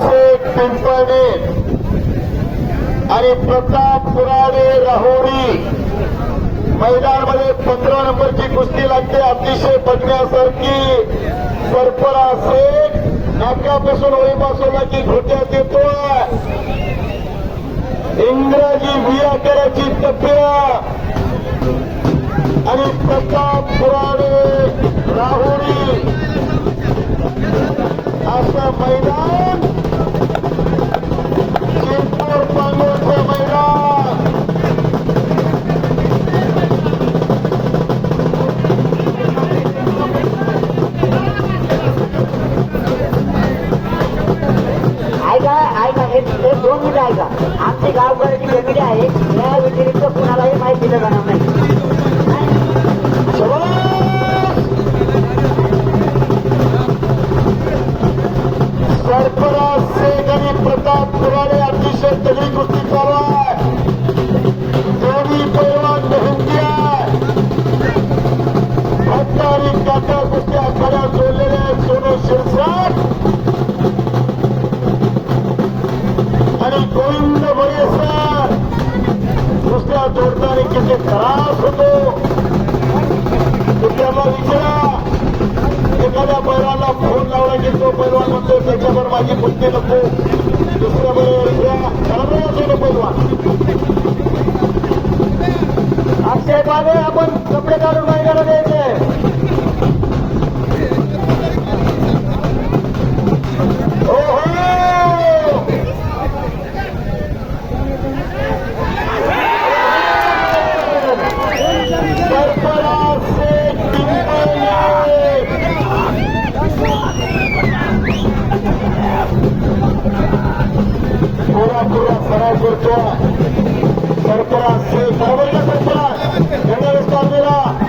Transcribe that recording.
शेख पिंपळणे आणि प्रताप पुराडे राहोरी। मैदानामध्ये पंधरा नंबरची कुस्ती लागते, अतिशय बघण्यासारखी सरपरा शेख नाकापासून ओळीपासून की घोट्यात येतोय इंग्रजी व्याकराची टप्प्या आणि प्रताप पुराडे असं मैदान चिंतूर पांगोळचं मैदान ऐका ऐका एक एक दोन मिनिटं ऐका आमची गावकऱ्याची कमिटी आहे या व्यतिरिक्त कुणालाही माहिती दिलं जाणार नाही किती त्रास होतो कुत्र्याला विचारा एखाद्या बैलाला फ़ोन लावला की तो पैलवान म्हणतो त्याच्यावर माझी बुद्धी नको दुसऱ्या बरोबर खरं असो पैलवान बागे आपण कपडे काढून मैदानात द्यायचे हो हो पुरा पुरा सराव करतो सरफराज शेख बरोबर का Erdoğan İstanbul'a.